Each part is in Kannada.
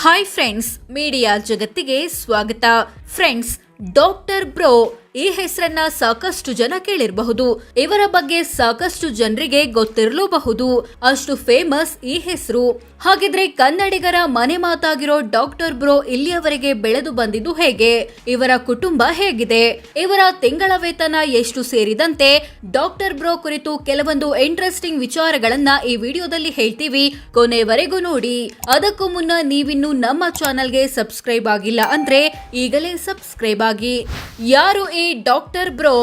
ಹಾಯ್ ಫ್ರೆಂಡ್ಸ್ ಮೀಡಿಯಾ ಜಗತ್ತಿಗೆ ಸ್ವಾಗತ ಫ್ರೆಂಡ್ಸ್ ಡಾಕ್ಟರ್ ಬ್ರೋ ಈ ಹೆಸರನ್ನ ಸಾಕಷ್ಟು ಜನ ಕೇಳಿರಬಹುದು. ಇವರ ಬಗ್ಗೆ ಸಾಕಷ್ಟು ಜನರಿಗೆ ಗೊತ್ತಿರಲೂಬಹುದು. ಅಷ್ಟು ಫೇಮಸ್ ಈ ಹೆಸರು. ಹಾಗಿದ್ರೆ ಕನ್ನಡಿಗರ ಮನೆ ಮಾತಾಗಿರೋ ಡಾಕ್ಟರ್ ಬ್ರೋ ಇಲ್ಲಿಯವರೆಗೆ ಬೆಳೆದು ಬಂದಿದ್ದು ಹೇಗೆ? ಇವರ ಕುಟುಂಬ ಹೇಗಿದೆ? ಇವರ ತಿಂಗಳ ವೇತನ ಎಷ್ಟು ಸೇರಿದಂತೆ? ಡಾಕ್ಟರ್ ಬ್ರೋ ಕುರಿತು ಕೆಲವೊಂದು ಇಂಟ್ರೆಸ್ಟಿಂಗ್ ವಿಚಾರಗಳನ್ನ ಈ ವಿಡಿಯೋದಲ್ಲಿ ಹೇಳ್ತೀವಿ. ಕೊನೆವರೆಗೂ ನೋಡಿ. ಅದಕ್ಕೂ ಮುನ್ನ ನೀವಿನ್ನು ನಮ್ಮ ಚಾನಲ್ಗೆ ಸಬ್ಸ್ಕ್ರೈಬ್ ಆಗಿಲ್ಲ ಅಂದ್ರೆ ಈಗಲೇ ಸಬ್ಸ್ಕ್ರೈಬ್ ಆಗಿ. ಯಾರು doctor bro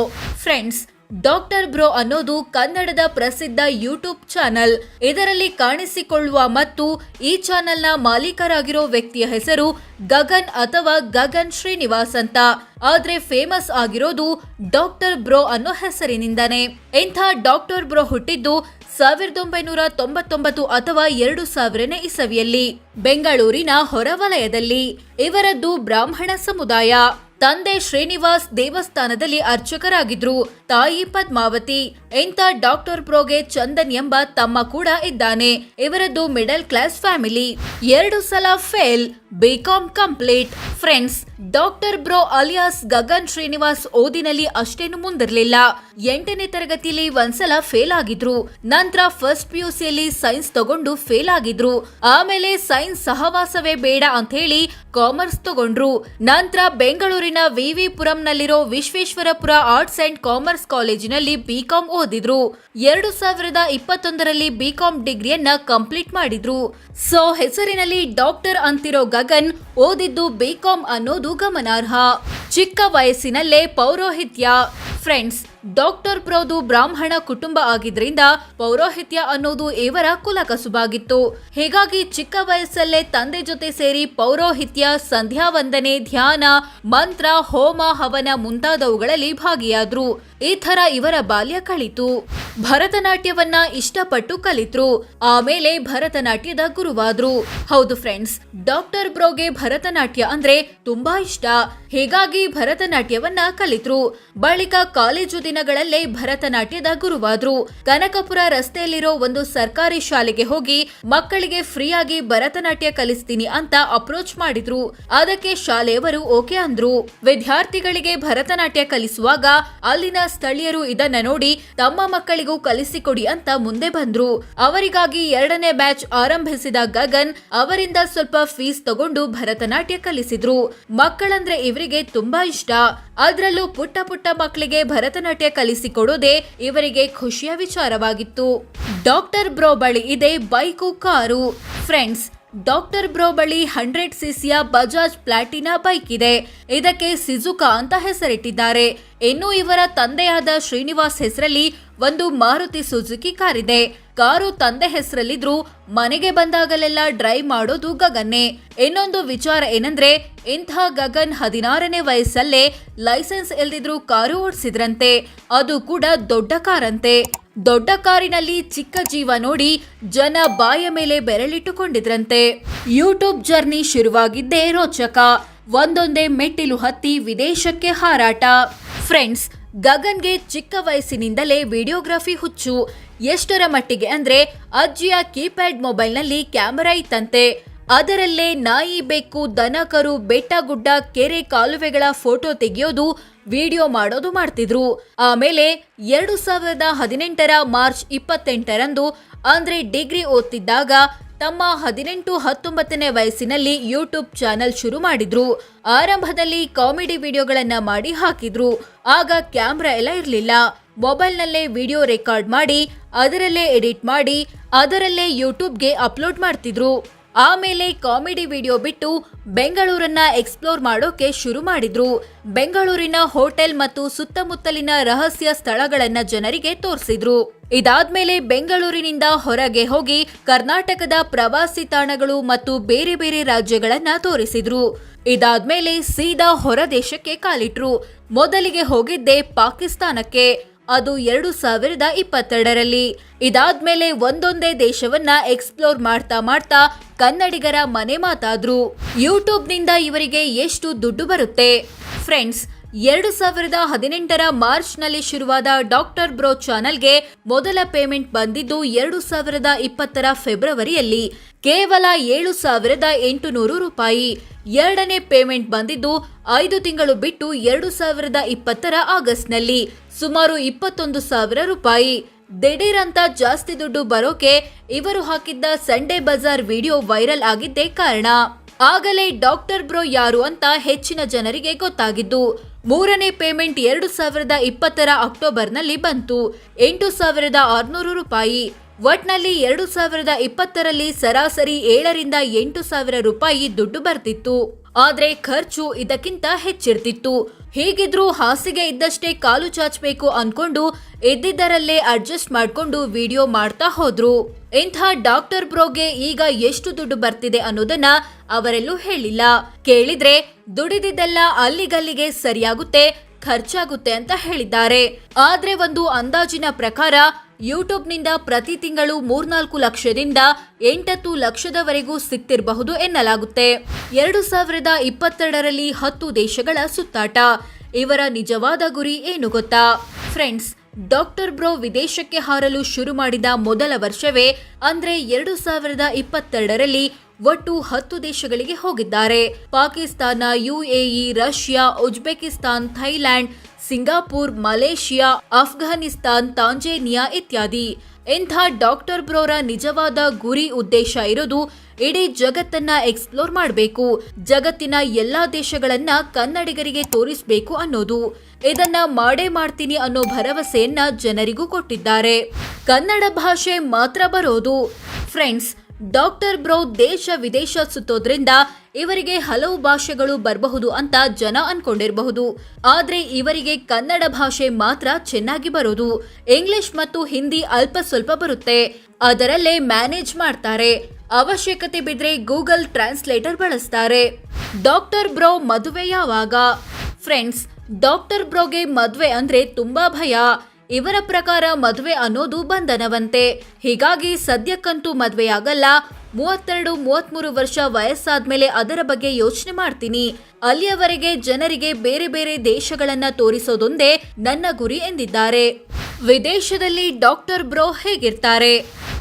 friends doctor bro ಅನ್ನೋದು ಕನ್ನಡದ ಪ್ರಸಿದ್ಧ ಯೂಟ್ಯೂಬ್ ಚಾನಲ್ ಇದರಲ್ಲಿ ಕಾಣಿಸಿಕೊಳ್ಳುವ ಮತ್ತು ಈ ಚಾನೆಲ್ನ ಮಾಲೀಕರಾಗಿರೋ ವ್ಯಕ್ತಿಯ ಹೆಸರು ಗಗನ್ ಅಥವಾ ಗಗನ್ ಶ್ರೀನಿವಾಸ್ ಅಂತ. ಆದ್ರೆ ಫೇಮಸ್ ಆಗಿರೋದು ಡಾಕ್ಟರ್ ಬ್ರೋ ಅನ್ನೋ ಹೆಸರಿನಿಂದಾನೆ. ಇಂಥ ಡಾಕ್ಟರ್ ಬ್ರೋ ಹುಟ್ಟಿದ್ದು ಸಾವಿರದ ಒಂಬೈನೂರ ತೊಂಬತ್ತೊಂಬತ್ತು ಅಥವಾ ಎರಡು ಸಾವಿರನೇ ಇಸವಿಯಲ್ಲಿ ಬೆಂಗಳೂರಿನ ಹೊರವಲಯದಲ್ಲಿ ಇವರದ್ದು ಬ್ರಾಹ್ಮಣ ಸಮುದಾಯ. ತಂದೆ ಶ್ರೀನಿವಾಸ್ ದೇವಸ್ಥಾನದಲ್ಲಿ ಅರ್ಚಕರಾಗಿದ್ರು ತಾಯಿ ಪದ್ಮಾವತಿ ಇಂಥ ಡಾಕ್ಟರ್ ಪ್ರೋಗೆ ಚಂದನ್ ಎಂಬ ತಮ್ಮ ಕೂಡ ಇದ್ದಾನೆ. ಇವರದ್ದು ಮಿಡಲ್ ಕ್ಲಾಸ್ ಫ್ಯಾಮಿಲಿ. ಎರಡು ಸಲ fail, BCom complete. Friends, doctor bro alias Gagan Srinivas ಓದಿನಲ್ಲಿ ಅಷ್ಟೇನು ಮುಂದಿರಲಿಲ್ಲ. ಎಂಟನೇ ತರಗತಿಯಲ್ಲಿ ಒಂದ್ಸಲ ಫೇಲ್ ಆಗಿದ್ರು. ನಂತರ ಫಸ್ಟ್ ಪಿಯುಸಿಯಲ್ಲಿ ಸೈನ್ಸ್ ತಗೊಂಡು ಫೇಲ್ ಆಗಿದ್ರು. ಆಮೇಲೆ ಸೈನ್ಸ್ ಸಹವಾಸವೇ ಬೇಡ ಅಂತ ಹೇಳಿ ಕಾಮರ್ಸ್ ತಗೊಂಡ್ರು. ನಂತರ ಬೆಂಗಳೂರಿನ ವಿವಿ ಪುರಂನಲ್ಲಿರೋ ವಿಶ್ವೇಶ್ವರಪುರ ಆರ್ಟ್ಸ್ ಅಂಡ್ ಕಾಮರ್ಸ್ ಕಾಲೇಜಿನಲ್ಲಿ ಬಿಕಾಂ ಓದಿದ್ರು. ಎರಡು ಸಾವಿರದ ಇಪ್ಪತ್ತೊಂದರಲ್ಲಿ ಬಿಕಾಂ ಡಿಗ್ರಿಯನ್ನ ಕಂಪ್ಲೀಟ್ ಮಾಡಿದ್ರು. ಸೊ, ಹೆಸರಿನಲ್ಲಿ ಡಾಕ್ಟರ್ ಅಂತಿರೋ ಗಗನ್ ಓದಿದ್ದು ಬಿಕಾಂ ಅನ್ನೋದು ಗಮನಾರ್ಹ. ಚಿಕ್ಕ ವಯಸ್ಸಿನಲ್ಲೇ ಪೌರೋಹಿತ್ಯ. ಫ್ರೆಂಡ್ಸ್, ಡಾಕ್ಟರ್ ಪ್ರೌದು ಬ್ರಾಹ್ಮಣ ಕುಟುಂಬ ಆಗಿದ್ರಿಂದ ಪೌರೋಹಿತ್ಯ ಅನ್ನೋದು ಇವರ ಕುಲಕಸುಬಾಗಿತ್ತು. ಹೀಗಾಗಿ ಚಿಕ್ಕ ವಯಸ್ಸಲ್ಲೇ ತಂದೆ ಜೊತೆ ಸೇರಿ ಪೌರೋಹಿತ್ಯ ಸಂಧ್ಯಾ ವಂದನೆ ಧ್ಯಾನ, ಮಂತ್ರ, ಹೋಮ, ಹವನ ಮುಂತಾದವುಗಳಲ್ಲಿ ಭಾಗಿಯಾದ್ರು. ಈ ಥರ ಇವರ ಬಾಲ್ಯ ಕಳಿತು. ಭರತನಾಟ್ಯವನ್ನ ಇಷ್ಟಪಟ್ಟು ಕಲಿತ್ರು. ಆಮೇಲೆ ಭರತನಾಟ್ಯದ ಗುರುವಾದ್ರು. ಹೌದು ಫ್ರೆಂಡ್ಸ್ ಡಾಕ್ಟರ್ ಬ್ರೋಗೆ ಭರತನಾಟ್ಯ ಅಂದ್ರೆ ತುಂಬಾ ಇಷ್ಟ. ಹೀಗಾಗಿ ಭರತನಾಟ್ಯವನ್ನ ಕಲಿತ್ರು. ಬಳಿಕ ಕಾಲೇಜು ದಿನಗಳಲ್ಲೇ ಭರತನಾಟ್ಯದ ಗುರುವಾದ್ರು. ಕನಕಪುರ ರಸ್ತೆಯಲ್ಲಿರೋ ಒಂದು ಸರ್ಕಾರಿ ಶಾಲೆಗೆ ಹೋಗಿ ಮಕ್ಕಳಿಗೆ ಫ್ರೀಯಾಗಿ ಭರತನಾಟ್ಯ ಕಲಿಸ್ತೀನಿ ಅಂತ ಅಪ್ರೋಚ್ ಮಾಡಿದ್ರು. ಅದಕ್ಕೆ ಶಾಲೆಯವರು ಓಕೆ ಅಂದ್ರು. ವಿದ್ಯಾರ್ಥಿಗಳಿಗೆ ಭರತನಾಟ್ಯ ಕಲಿಸುವಾಗ ಅಲ್ಲಿನ ಸ್ಥಳೀಯರು ಇದನ್ನ ನೋಡಿ ತಮ್ಮ ಮಕ್ಕಳಿಗೂ ಕಲಿಸಿಕೊಡಿ ಅಂತ ಮುಂದೆ ಬಂದ್ರು. ಅವರಿಗಾಗಿ ಎರಡನೇ ಬ್ಯಾಚ್ ಆರಂಭಿಸಿದ ಗಗನ್ ಅವರಿಂದ ಸ್ವಲ್ಪ ಫೀಸ್ ತಗೊಂಡು ಭರತನಾಟ್ಯ ಕಲಿಸಿದ್ರು. ಮಕ್ಕಳಂದ್ರೆ ಇವರಿಗೆ ತುಂಬಾ ಇಷ್ಟ. ಅದ್ರಲ್ಲೂ ಪುಟ್ಟ ಪುಟ್ಟ ಮಕ್ಕಳಿಗೆ ಭರತನಾಟ್ಯ ಕಲಿಸಿಕೊಡೋದೇ ಇವರಿಗೆ ಖುಷಿಯ ವಿಚಾರವಾಗಿತ್ತು. ಡಾಕ್ಟರ್ ಬ್ರೋ ಬಳಿ ಇದೆ bike, car. Friends doctor bro ಬಳಿ ಹಂಡ್ರೆಡ್ ಸಿಸಿಯ ಬಜಾಜ್ ಪ್ಲಾಟಿನಾ ಬೈಕ್ ಇದೆ. ಇದಕ್ಕೆ ಸಿಜುಕಾ ಅಂತ ಹೆಸರಿಟ್ಟಿದ್ದಾರೆ. ಇನ್ನು ಇವರ ತಂದೆಯಾದ ಶ್ರೀನಿವಾಸ್ ಹೆಸರಲ್ಲಿ ಒಂದು ಮಾರುತಿ ಸುಜುಕಿ ಕಾರಿದೆ. ಕಾರು ತಂದೆ ಹೆಸರಲ್ಲಿದ್ರು ಮನೆಗೆ ಬಂದಾಗಲೆಲ್ಲ ಡ್ರೈವ್ ಮಾಡೋದು ಗಗನ್ನೇ. ಇನ್ನೊಂದು ವಿಚಾರ ಏನಂದ್ರೆ, ಇಂಥ ಗಗನ್ ಹದಿನಾರನೇ ವಯಸ್ಸಲ್ಲೇ ಲೈಸೆನ್ಸ್ ಇಲ್ದಿದ್ರು ಕಾರು ಓಡಿಸಿದ್ರಂತೆ. ಅದು ಕೂಡ ದೊಡ್ಡ ಕಾರಂತೆ. ದೊಡ್ಡ ಕಾರಿನಲ್ಲಿ ಚಿಕ್ಕ ಜೀವ ನೋಡಿ ಜನ ಬಾಯ ಮೇಲೆ ಬೆರಳಿಟ್ಟುಕೊಂಡಿದ್ರಂತೆ. ಯೂಟ್ಯೂಬ್ ಜರ್ನಿ ಶುರುವಾಗಿದ್ದೇ ರೋಚಕ. ಒಂದೊಂದೇ ಮೆಟ್ಟಿಲು ಹತ್ತಿ ವಿದೇಶಕ್ಕೆ ಹಾರಾಟ. ಫ್ರೆಂಡ್ಸ್, ಗಗನ್ಗೆ ಚಿಕ್ಕ ವಯಸ್ಸಿನಿಂದಲೇ ವಿಡಿಯೋಗ್ರಫಿ ಹುಚ್ಚು. ಎಷ್ಟರ ಮಟ್ಟಿಗೆ ಅಂದ್ರೆ ಅಜ್ಜಿಯ ಕೀಪ್ಯಾಡ್ ಮೊಬೈಲ್ನಲ್ಲಿ ಕ್ಯಾಮೆರಾ ಇತ್ತಂತೆ. ಅದರಲ್ಲೇ ನಾಯಿ ಬೆಕ್ಕು ದನ ಕರು ಬೆಟ್ಟ ಗುಡ್ಡ, ಕೆರೆ ಕಾಲುವೆಗಳ ಫೋಟೋ ತೆಗೆಯೋದು, ವಿಡಿಯೋ ಮಾಡೋದು ಮಾಡ್ತಿದ್ರು. ಆಮೇಲೆ ಎರಡು ಸಾವಿರದ ಹದಿನೆಂಟರ ಮಾರ್ಚ್ ಇಪ್ಪತ್ತೆಂಟರಂದು ಅಂದ್ರೆ ಡಿಗ್ರಿ ಓದ್ತಿದ್ದಾಗ ತಮ್ಮ ಹದಿನೆಂಟು ಹತ್ತೊಂಬತ್ತನೇ ವಯಸ್ಸಿನಲ್ಲಿ ಯೂಟ್ಯೂಬ್ ಚಾನೆಲ್ ಶುರು ಮಾಡಿದ್ರು. ಆರಂಭದಲ್ಲಿ ಕಾಮಿಡಿ ವಿಡಿಯೋಗಳನ್ನ ಮಾಡಿ ಹಾಕಿದ್ರು. ಆಗ ಕ್ಯಾಮ್ರಾ ಎಲ್ಲ ಇರಲಿಲ್ಲ. ಮೊಬೈಲ್ನಲ್ಲೇ ವಿಡಿಯೋ ರೆಕಾರ್ಡ್ ಮಾಡಿ, ಅದರಲ್ಲೇ ಎಡಿಟ್ ಮಾಡಿ, ಅದರಲ್ಲೇ ಯೂಟ್ಯೂಬ್ಗೆ ಅಪ್ಲೋಡ್ ಮಾಡ್ತಿದ್ರು. ಆಮೇಲೆ ಕಾಮಿಡಿ ವಿಡಿಯೋ ಬಿಟ್ಟು ಬೆಂಗಳೂರನ್ನ ಎಕ್ಸ್ಪ್ಲೋರ್ ಮಾಡೋಕೆ ಶುರು ಮಾಡಿದ್ರು. ಬೆಂಗಳೂರಿನ ಹೋಟೆಲ್ ಮತ್ತು ಸುತ್ತಮುತ್ತಲಿನ ರಹಸ್ಯ ಸ್ಥಳಗಳನ್ನ ಜನರಿಗೆ ತೋರಿಸಿದ್ರು. ಇದಾದ್ಮೇಲೆ ಬೆಂಗಳೂರಿನಿಂದ ಹೊರಗೆ ಹೋಗಿ ಕರ್ನಾಟಕದ ಪ್ರವಾಸಿ ತಾಣಗಳು ಮತ್ತು ಬೇರೆ ಬೇರೆ ರಾಜ್ಯಗಳನ್ನ ತೋರಿಸಿದ್ರು. ಇದಾದ್ಮೇಲೆ ಸೀದಾ ಹೊರದೇಶಕ್ಕೆ ಕಾಲಿಟ್ರು. ಮೊದಲಿಗೆ ಹೋಗಿದ್ದೆ ಪಾಕಿಸ್ತಾನಕ್ಕೆ. ಅದು ಎರಡು ಸಾವಿರದ ಇಪ್ಪತ್ತೆರಡರಲ್ಲಿ. ಇದಾದ್ಮೇಲೆ ಒಂದೊಂದೇ ದೇಶವನ್ನ ಎಕ್ಸ್ಪ್ಲೋರ್ ಮಾಡ್ತಾ ಮಾಡ್ತಾ ಕನ್ನಡಿಗರ ಮನೆ ಮಾತಾದ್ರು. ಯೂಟ್ಯೂಬ್ನಿಂದ ಇವರಿಗೆ ಎಷ್ಟು ದುಡ್ಡು ಬರುತ್ತೆ? ಫ್ರೆಂಡ್ಸ್ ಎರಡು ಸಾವಿರದ ಹದಿನೆಂಟರ ಮಾರ್ಚ್ನಲ್ಲಿ ಶುರುವಾದ ಡಾಕ್ಟರ್ ಬ್ರೋ ಚಾನೆಲ್ಗೆ ಮೊದಲ ಪೇಮೆಂಟ್ ಬಂದಿದ್ದು ಎರಡು ಸಾವಿರದ ಇಪ್ಪತ್ತರ ಫೆಬ್ರವರಿಯಲ್ಲಿ. ಕೇವಲ ಏಳು ಸಾವಿರದ ಎಂಟುನೂರು ರೂಪಾಯಿ. ಎರಡನೇ ಪೇಮೆಂಟ್ ಬಂದಿದ್ದು ಐದು ತಿಂಗಳು ಬಿಟ್ಟು ಎರಡು ಸಾವಿರದ ಇಪ್ಪತ್ತರ ಆಗಸ್ಟ್ನಲ್ಲಿ. ಸುಮಾರು ಇಪ್ಪತ್ತೊಂದು ಸಾವಿರ ರೂಪಾಯಿ. ದಿಢೀರ್ ಅಂತ ಜಾಸ್ತಿ ದುಡ್ಡು ಬರೋಕೆ ಇವರು ಹಾಕಿದ್ದ ಸಂಡೇ ಬಜಾರ್ ವಿಡಿಯೋ ವೈರಲ್ ಆಗಿದ್ದೇ ಕಾರಣ. ಆಗಲೇ ಡಾಕ್ಟರ್ ಬ್ರೋ ಯಾರು ಅಂತ ಹೆಚ್ಚಿನ ಜನರಿಗೆ ಗೊತ್ತಾಗಿದ್ದು. ಮೂರನೇ ಪೇಮೆಂಟ್ ಎರಡು ಸಾವಿರದ ಇಪ್ಪತ್ತರ ಅಕ್ಟೋಬರ್ನಲ್ಲಿ ಬಂತು. ಎಂಟು ಸಾವಿರದ ಆರುನೂರು ರೂಪಾಯಿ. ಒಟ್ನಲ್ಲಿ ಎರಡು ಸಾವಿರದ ಇಪ್ಪತ್ತರಲ್ಲಿ ಸರಾಸರಿ ಏಳರಿಂದ ಎಂಟು ಸಾವಿರ ರೂಪಾಯಿ ದುಡ್ಡು ಬರ್ತಿತ್ತು. ಆದ್ರೆ ಖರ್ಚು ಇದಕ್ಕಿಂತ ಹೆಚ್ಚಿರ್ತಿತ್ತು. ಹೀಗಿದ್ರೂ ಹಾಸಿಗೆ ಇದ್ದಷ್ಟೇ ಕಾಲು ಚಾಚಬೇಕು ಅನ್ಕೊಂಡು ಎದ್ದಿದ್ದರಲ್ಲೇ ಅಡ್ಜಸ್ಟ್ ಮಾಡ್ಕೊಂಡು ವಿಡಿಯೋ ಮಾಡ್ತಾ ಹೋದ್ರು. ಇಂಥ ಡಾಕ್ಟರ್ ಬ್ರೋಗೆ ಈಗ ಎಷ್ಟು ದುಡ್ಡು ಬರ್ತಿದೆ ಅನ್ನೋದನ್ನ ಅವರೆಲ್ಲೂ ಹೇಳಿಲ್ಲ. ಕೇಳಿದ್ರೆ ದುಡಿದಿದ್ದೆಲ್ಲ ಅಲ್ಲಿಗಲ್ಲಿಗೆ ಸರಿಯಾಗುತ್ತೆ, ಖರ್ಚಾಗುತ್ತೆ ಅಂತ ಹೇಳಿದ್ದಾರೆ. ಆದ್ರೆ ಒಂದು ಅಂದಾಜಿನ ಪ್ರಕಾರ ಯೂಟ್ಯೂಬ್ನಿಂದ ಪ್ರತಿ ತಿಂಗಳು ಮೂರ್ನಾಲ್ಕು ಲಕ್ಷದಿಂದ ಎಂಟತ್ತು ಲಕ್ಷದವರೆಗೂ ಸಿಕ್ತಿರಬಹುದು ಎನ್ನಲಾಗುತ್ತೆ. ಎರಡು ಸಾವಿರದ ಇಪ್ಪತ್ತೆರಡರಲ್ಲಿ ಹತ್ತು ದೇಶಗಳ ಸುತ್ತಾಟ. ಇವರ ನಿಜವಾದ ಗುರಿ ಏನು ಗೊತ್ತಾ? ಫ್ರೆಂಡ್ಸ್, ಡಾಕ್ಟರ್ ಬ್ರೋ ವಿದೇಶಕ್ಕೆ ಹಾರಲು ಶುರು ಮಾಡಿದ ಮೊದಲ ವರ್ಷವೇ ಅಂದ್ರೆ ಎರಡು ಸಾವಿರದ ಇಪ್ಪತ್ತೆರಡರಲ್ಲಿ ಒಟ್ಟು ಹತ್ತು ದೇಶಗಳಿಗೆ ಹೋಗಿದ್ದಾರೆ. Pakistan, UAE, Russia, Uzbekistan, Thailand, Singapore, Malaysia Afghanistan Tanzania ಇತ್ಯಾದಿ. ಇಂಥ ಡಾಕ್ಟರ್ ಬ್ರೋರ ನಿಜವಾದ ಗುರಿ ಉದ್ದೇಶ ಇರೋದು ಇಡೀ ಜಗತ್ತನ್ನ ಎಕ್ಸ್ಪ್ಲೋರ್ ಮಾಡಬೇಕು. ಜಗತ್ತಿನ ಎಲ್ಲಾ ದೇಶಗಳನ್ನ ಕನ್ನಡಿಗರಿಗೆ ತೋರಿಸಬೇಕು ಅನ್ನೋದು. ಇದನ್ನ ಮಾಡೇ ಮಾಡ್ತೀನಿ ಅನ್ನೋ ಭರವಸೆಯನ್ನ ಜನರಿಗೂ ಕೊಟ್ಟಿದ್ದಾರೆ. ಕನ್ನಡ ಭಾಷೆ ಮಾತ್ರ ಬರೋದು. ಫ್ರೆಂಡ್ಸ್ ಡಾಕ್ಟರ್ ಬ್ರೋ ದೇಶ ವಿದೇಶ ಸುತ್ತೋದ್ರಿಂದ ಇವರಿಗೆ ಹಲವು ಭಾಷೆಗಳು ಬರಬಹುದು ಅಂತ ಜನ ಅನ್ಕೊಂಡಿರಬಹುದು. ಆದ್ರೆ ಇವರಿಗೆ ಕನ್ನಡ ಭಾಷೆ ಮಾತ್ರ ಚೆನ್ನಾಗಿ ಬರೋದು. ಇಂಗ್ಲಿಷ್ ಮತ್ತು ಹಿಂದಿ ಅಲ್ಪ ಸ್ವಲ್ಪ ಬರುತ್ತೆ. ಅದರಲ್ಲೇ ಮ್ಯಾನೇಜ್ ಮಾಡ್ತಾರೆ. ಅವಶ್ಯಕತೆ ಬಿದ್ರೆ ಗೂಗಲ್ ಟ್ರಾನ್ಸ್ಲೇಟರ್ ಬಳಸ್ತಾರೆ. ಡಾಕ್ಟರ್ ಬ್ರೋ ಮದುವೆ ಯಾವಾಗ? ಫ್ರೆಂಡ್ಸ್, ಡಾಕ್ಟರ್ ಬ್ರೋಗೆ ಮದುವೆ ಅಂದ್ರೆ ತುಂಬಾ ಭಯ. ಇವರ ಪ್ರಕಾರ ಮದುವೆ ಅನ್ನೋದು ಬಂಧನವಂತೆ. ಹೀಗಾಗಿ ಸದ್ಯಕ್ಕಂತೂ ಮದುವೆಯಾಗಲ್ಲ. ಮೂವತ್ತೆರಡು, ಮೂವತ್ಮೂರು ವರ್ಷ ವಯಸ್ಸಾದ್ಮೇಲೆ ಅದರ ಬಗ್ಗೆ ಯೋಚನೆ ಮಾಡ್ತೀನಿ. ಅಲ್ಲಿಯವರೆಗೆ ಜನರಿಗೆ ಬೇರೆ ಬೇರೆ ದೇಶಗಳನ್ನ ತೋರಿಸೋದೊಂದೇ ನನ್ನ ಗುರಿ ಎಂದಿದ್ದಾರೆ. ವಿದೇಶದಲ್ಲಿ ಡಾಕ್ಟರ್ ಬ್ರೋ ಹೇಗಿರ್ತಾರೆ?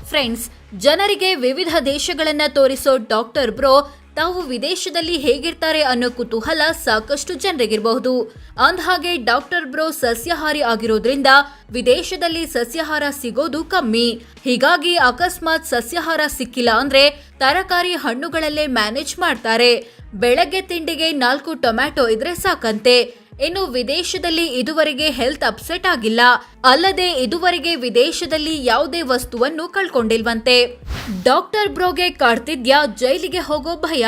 ಫ್ರೆಂಡ್ಸ್, ಜನರಿಗೆ ವಿವಿಧ ದೇಶಗಳನ್ನ ತೋರಿಸೋ ಡಾಕ್ಟರ್ ಬ್ರೋ ತಾವು ವಿದೇಶದಲ್ಲಿ ಹೇಗಿರ್ತಾರೆ ಅನ್ನೋ ಕುತೂಹಲ ಸಾಕಷ್ಟು ಜನರಿಗಿರಬಹುದು. ಅಂದಹಾಗೆ ಡಾಕ್ಟರ್ ಬ್ರೋ ಸಸ್ಯಾಹಾರಿ ಆಗಿರೋದ್ರಿಂದ ವಿದೇಶದಲ್ಲಿ ಸಸ್ಯಾಹಾರ ಸಿಗೋದು ಕಮ್ಮಿ. ಹೀಗಾಗಿ ಅಕಸ್ಮಾತ್ ಸಸ್ಯಾಹಾರ ಸಿಕ್ಕಿಲ್ಲ ಅಂದ್ರೆ ತರಕಾರಿ ಹಣ್ಣುಗಳಲ್ಲೇ ಮ್ಯಾನೇಜ್ ಮಾಡ್ತಾರೆ. ಬೆಳಗ್ಗೆ ತಿಂಡಿಗೆ ನಾಲ್ಕು ಟೊಮ್ಯಾಟೊ ಇದ್ರೆ ಸಾಕಂತೆ. ಇನ್ನು ವಿದೇಶದಲ್ಲಿ ಇದುವರೆಗೆ ಹೆಲ್ತ್ ಅಪ್ಸೆಟ್ ಆಗಿಲ್ಲ. ಅಲ್ಲದೆ ಇದುವರೆಗೆ ವಿದೇಶದಲ್ಲಿ ಯಾವುದೇ ವಸ್ತುವನ್ನು ಕಳ್ಕೊಂಡಿಲ್ವಂತೆ. ಡಾಕ್ಟರ್ ಬ್ರೋಗೆ ಕಾಡ್ತಿದ್ಯಾ ಜೈಲಿಗೆ ಹೋಗೋ ಭಯ.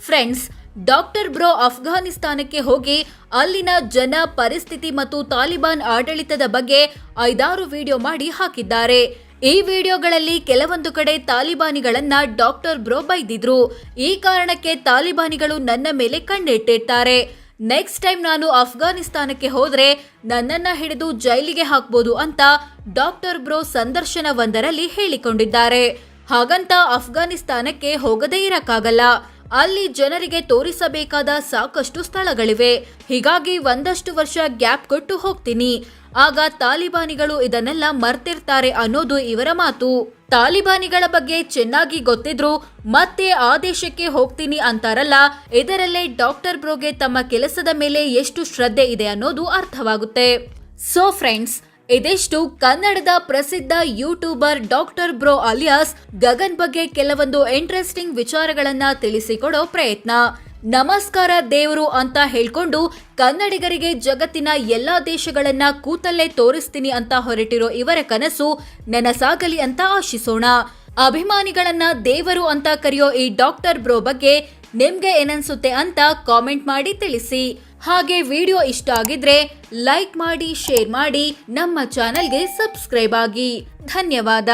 ಫ್ರೆಂಡ್ಸ್, ಡಾಕ್ಟರ್ ಬ್ರೋ ಅಫ್ಘಾನಿಸ್ತಾನಕ್ಕೆ ಹೋಗಿ ಅಲ್ಲಿನ ಜನ, ಪರಿಸ್ಥಿತಿ ಮತ್ತು ತಾಲಿಬಾನ್ ಆಡಳಿತದ ಬಗ್ಗೆ ಐದಾರು ವಿಡಿಯೋ ಮಾಡಿ ಹಾಕಿದ್ದಾರೆ. ಈ ವಿಡಿಯೋಗಳಲ್ಲಿ ಕೆಲವೊಂದು ಕಡೆ ತಾಲಿಬಾನಿಗಳನ್ನ ಡಾಕ್ಟರ್ ಬ್ರೋ ಬೈದಿದ್ರು. ಈ ಕಾರಣಕ್ಕೆ ತಾಲಿಬಾನಿಗಳು ನನ್ನ ಮೇಲೆ ಕಣ್ಣಿಟ್ಟಿರ್ತಾರೆ. ನೆಕ್ಸ್ಟ್ ಟೈಮ್ ನಾನು ಅಫ್ಘಾನಿಸ್ತಾನಕ್ಕೆ ಹೋದರೆ ನನ್ನನ್ನ ಹಿಡಿದು ಜೈಲಿಗೆ ಹಾಕ್ಬೋದು ಅಂತ ಡಾಕ್ಟರ್ ಬ್ರೋ ಸಂದರ್ಶನವೊಂದರಲ್ಲಿ ಹೇಳಿಕೊಂಡಿದ್ದಾರೆ. ಹಾಗಂತ ಅಫ್ಘಾನಿಸ್ತಾನಕ್ಕೆ ಹೋಗದೇ ಇರಕ್ಕಾಗಲ್ಲ. ಅಲ್ಲಿ ಜನರಿಗೆ ತೋರಿಸಬೇಕಾದ ಸಾಕಷ್ಟು ಸ್ಥಳಗಳಿವೆ. ಹೀಗಾಗಿ ಒಂದಷ್ಟು ವರ್ಷ ಗ್ಯಾಪ್ ಕೊಟ್ಟು ಹೋಗ್ತೀನಿ. ಆಗ ತಾಲಿಬಾನಿಗಳು ಇದನ್ನೆಲ್ಲ ಮರ್ತಿರ್ತಾರೆ ಅನ್ನೋದು ಇವರ ಮಾತು. ತಾಲಿಬಾನಿಗಳ ಬಗ್ಗೆ ಚೆನ್ನಾಗಿ ಗೊತ್ತಿದ್ರು ಮತ್ತೆ ಆದೇಶಕ್ಕೆ ದೇಶಕ್ಕೆ ಹೋಗ್ತೀನಿ ಅಂತಾರಲ್ಲ, ಇದರಲ್ಲೇ ಡಾಕ್ಟರ್ ಬ್ರೋಗೆ ತಮ್ಮ ಕೆಲಸದ ಮೇಲೆ ಎಷ್ಟು ಶ್ರದ್ಧೆ ಇದೆ ಅನ್ನೋದು ಅರ್ಥವಾಗುತ್ತೆ. ಸೊ ಫ್ರೆಂಡ್ಸ್ ಇದಿಷ್ಟು ಕನ್ನಡದ ಪ್ರಸಿದ್ಧ YouTuber doctor bro alias Gagan ಬಗ್ಗೆ ಕೆಲವೊಂದು ಇಂಟ್ರೆಸ್ಟಿಂಗ್ ವಿಚಾರಗಳನ್ನ ತಿಳಿಸಿಕೊಡೋ ಪ್ರಯತ್ನ. ನಮಸ್ಕಾರ ದೇವರು ಅಂತ ಹೇಳ್ಕೊಂಡು ಕನ್ನಡಿಗರಿಗೆ ಜಗತ್ತಿನ ಎಲ್ಲಾ ದೇಶಗಳನ್ನ ಕೂತಲ್ಲೇ ತೋರಿಸ್ತೀನಿ ಅಂತ ಹೊರಟಿರೋ ಇವರ ಕನಸು ನನಸಾಗಲಿ ಅಂತ ಆಶಿಸೋಣ. ಅಭಿಮಾನಿಗಳನ್ನ ದೇವರು ಅಂತ ಕರೆಯೋ ಈ ಡಾಕ್ಟರ್ ಬ್ರೋ ಬಗ್ಗೆ ನಿಮ್ಗೆ ಏನನ್ಸುತ್ತೆ ಅಂತ ಕಾಮೆಂಟ್ ಮಾಡಿ ತಿಳಿಸಿ. ಹಾಗೆ ವಿಡಿಯೋ ಇಷ್ಟ ಆಗಿದ್ರೆ ಲೈಕ್ ಮಾಡಿ, ಶೇರ್ ಮಾಡಿ ನಮ್ಮ ಚಾನೆಲ್ಗೆ ಸಬ್ಸ್ಕ್ರೈಬ್ ಆಗಿ. ಧನ್ಯವಾದ.